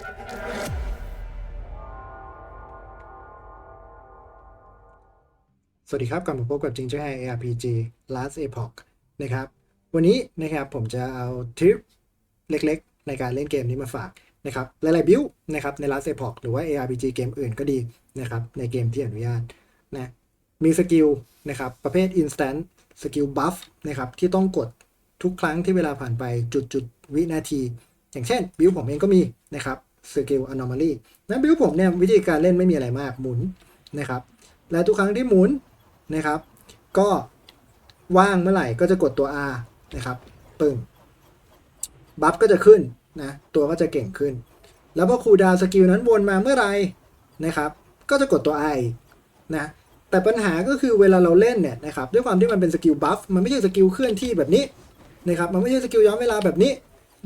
สวัสดีครับกลับมาพบกับจริงจังไฮ ARPG Last Epoch นะครับ วันนี้นะครับผมจะเอาทริปเล็กๆ ในการเล่นเกมนี้มาฝากนะครับหลายๆบิวนะครับใน Last Epoch หรือว่า ARPG เกมอื่นก็ดีนะครับในเกมที่อนุญาตนะมีสกิลนะครับประเภท Instant สกิล Buff นะครับที่ต้องกดทุกครั้งที่เวลาผ่านไปจุดๆวินาที อย่างเช่นบิวผมเองก็มีนะครับ สกิล Anomaly นะบิวผมเนี่ยวิธีการเล่นไม่มีอะไรมากหมุนนะครับ และทุกครั้งที่หมุนนะครับ ก็ว่างเมื่อไหร่ก็จะกดตัว R นะครับปึ้งบัฟก็จะขึ้นนะตัวก็จะเก่งขึ้น แล้วพอครูดาวสกิลนั้นวนมาเมื่อไหร่นะครับ ก็จะกดตัว I นะแต่ปัญหาก็คือเวลาเราเล่นเนี่ยนะครับด้วยความที่มันเป็นสกิลบัฟมันไม่ใช่สกิลเคลื่อนที่แบบนี้นะครับมันไม่ใช่สกิลย้อนเวลาแบบนี้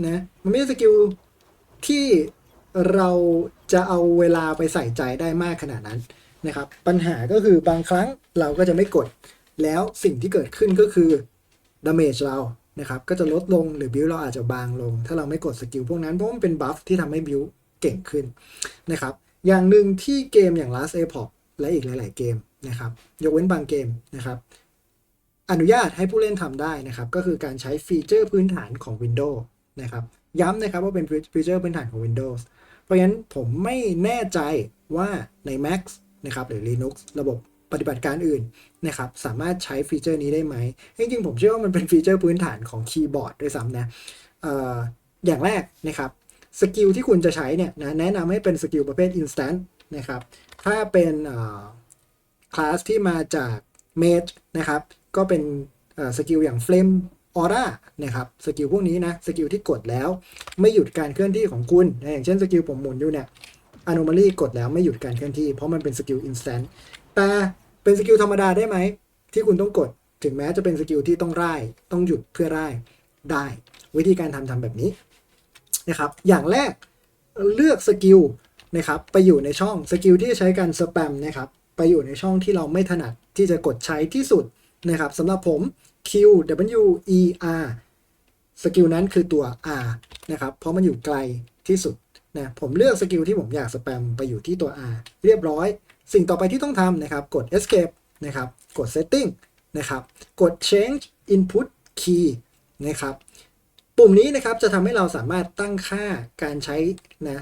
นะมันไม่ใช่สกิลที่ เราจะเอาเวลาไปใส่ใจได้มากขนาดนั้นนะครับ ปัญหาก็คือบางครั้งเราก็จะไม่กด แล้วสิ่งที่เกิดขึ้นก็คือดาเมจเรานะครับก็จะลดลงหรือบิวเราอาจจะบางลง ถ้าเราไม่กดสกิลพวกนั้นเพราะมันเป็นบัฟที่ทำให้บิวเก่งขึ้นนะครับอย่างหนึ่งที่เกมอย่าง Last Epoch และอีกหลาย ๆ เกมนะครับ ยกเว้นบางเกมนะครับ อนุญาตให้ผู้เล่นทำได้นะครับ ก็คือการใช้ฟีเจอร์พื้นฐานของ Windows นะครับ ย้ำนะครับว่าเป็นฟีเจอร์พื้นฐานของ Windows เพราะฉะนั้นผมไม่แน่ใจว่าใน Mac นะครับหรือ Linux ระบบปฏิบัติการอื่นนะครับสามารถใช้ฟีเจอร์นี้ได้ไหมจริงๆผมเชื่อว่ามันเป็นฟีเจอร์พื้นฐานของคีย์บอร์ดด้วยซ้ำนะอออย่างแรกนะครับสกิลที่คุณจะใช้เนี่ยนะแนะนำให้เป็นสกิลประเภท instant นะครับถ้าเป็นคลาสที่มาจาก Mage นะครับก็เป็นสกิลอย่าง Flame Aura นะครับสกิลพวกนี้นะสกิลที่กดแล้วไม่หยุดการเคลื่อนที่ของคุณอย่างเช่นสกิลผมหมุนอยู่เนี่ย Anomaly กดแล้วไม่หยุดการเคลื่อนที่ เพราะมันเป็นสกิล instant แต่เป็นสกิลธรรมดาได้ไหม ที่คุณต้องกดถึงแม้จะเป็นสกิลที่ต้องร่ายต้องหยุดเพื่อร่ายได้ วิธีการทำทำแบบนี้นะครับอย่างแรกเลือกสกิลนะครับไปอยู่ในช่องสกิลที่ใช้การสแปมนะครับไปอยู่ในช่องที่เราไม่ถนัดที่จะกดใช้ที่สุด นะครับสำหรับผม Q W E R สกิลนั้นคือตัว R นะครับ เพราะมันอยู่ไกลที่สุดนะผมเลือกสกิลที่ผมอยากสแปมไปอยู่ที่ตัว R เรียบร้อย สิ่งต่อไปที่ต้องทำนะครับ กด escape นะครับ กด setting นะครับ กด change input key นะครับปุ่มนี้นะครับจะทำให้เราสามารถตั้งค่าการใช้นะ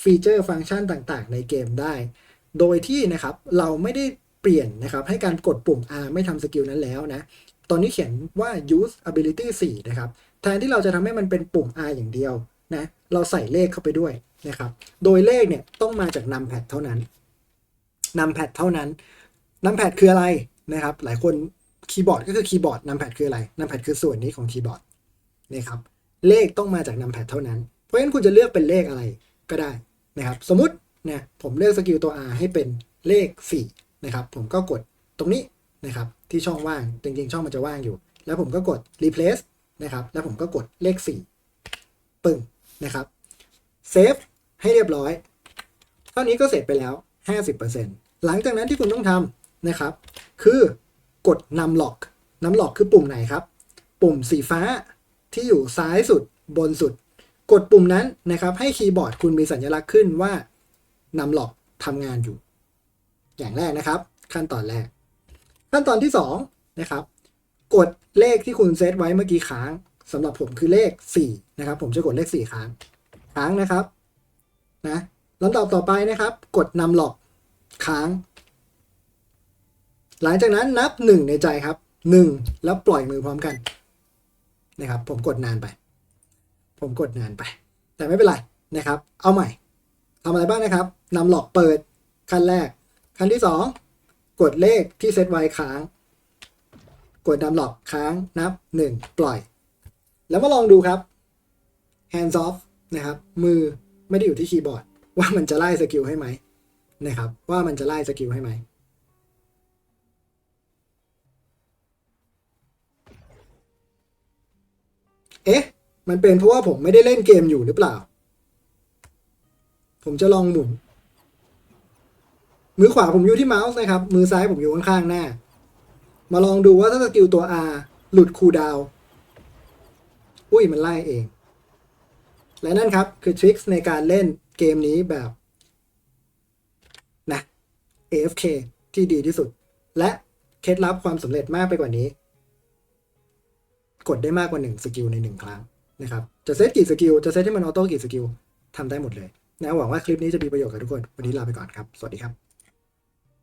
ฟีเจอร์ฟังก์ชันต่างๆ ในเกมได้ โดยที่นะครับเราไม่ได้ เปลี่ยนนะครับ ให้การกดปุ่ม R ไม่ทำสกิลนั้นแล้วนะ ตอนนี้เขียนว่า use ability 4 นะครับ แทนที่เราจะทำให้มันเป็นปุ่ม R อย่างเดียวนะ เราใส่เลขเข้าไปด้วยนะครับ โดยเลขเนี่ยต้องมาจาก numpad เท่านั้น numpad เท่านั้น numpad คืออะไรนะครับ หลายคนคีย์บอร์ดก็คือคีย์บอร์ด numpad คืออะไร numpad คือส่วนนี้ของคีย์บอร์ดนะครับเลขต้องมาจาก numpad เท่านั้น เพราะฉะนั้นคุณจะเลือกเป็นเลขอะไรก็ได้นะครับ สมมตินะผมเลือกสกิลตัว R ให้เป็นเลข 4 นะครับ ผมก็กดตรงนี้นะครับ ที่ช่องว่าง จริงๆ ช่องมันจะว่างอยู่ แล้วผมก็กด replace นะครับ แล้วผมก็กดเลข 4 ปึ้งนะครับ เซฟให้เรียบร้อย เท่านี้ก็เสร็จไปแล้ว 50%หลังจากนั้นที่คุณต้องทำนะครับ คือกดนำล็อกนำล็อกคือปุ่มไหนครับ ปุ่มสีฟ้าที่อยู่ซ้ายสุดบนสุด กดปุ่มนั้นนะครับ ให้คีย์บอร์ดคุณมีสัญลักษณ์ขึ้นว่านำล็อกทำงานอยู่ อย่างแรกนะครับ ขั้นตอนแรก ขั้นตอนที่2นะครับกดเลขที่คุณเซตไว้เมื่อกี้ค้างสำหรับผมคือเลข4นะครับ ผมจะกดเลข4ค้างค้างนะครับนะลำดับต่อไปนะครับ กดนำหลอกค้าง หลังจากนั้นนับ 1 ในใจครับ 1 แล้วปล่อยมือพร้อมกันนะครับ ผมกดนานไป ผมกดนานไป แต่ไม่เป็นไรนะครับ เอาใหม่ทำอะไรบ้างนะครับนำหลอกเปิดขั้นแรก ขั้นที่ 2 กดเลขที่เซตไว้ค้าง กดนำหลอกค้างนับ 1 ปล่อย แล้วมาลองดูครับ hands off นะครับ มือไม่ได้อยู่ที่คีย์บอร์ด ว่ามันจะไล่สกิลให้ไหมนะครับ ว่ามันจะไล่สกิลให้ไหมเอ๊ะ มันเป็นเพราะว่าผมไม่ได้เล่นเกมอยู่หรือเปล่า ผมจะลองหมุน มือขวาผมอยู่ที่เมาส์นะครับ มือซ้ายผมอยู่ข้างๆหน้า มาลองดูว่าถ้าสกิลตัว R หลุดคูดาว อุ้ยมันไล่เอง และนั่นครับคือทริคในการเล่นเกมนี้แบบนะ AFK ที่ดีที่สุด และเคล็ดลับความสำเร็จมากไปกว่านี้ กดได้มากกว่า 1 สกิลใน 1 ครั้งนะครับ จะเซตกี่สกิล จะเซตให้มันออโต้กี่สกิลทำได้หมดเลยนะหวังว่าคลิปนี้จะมีประโยชน์กับทุกคน วันนี้ลาไปก่อนครับ สวัสดีครับ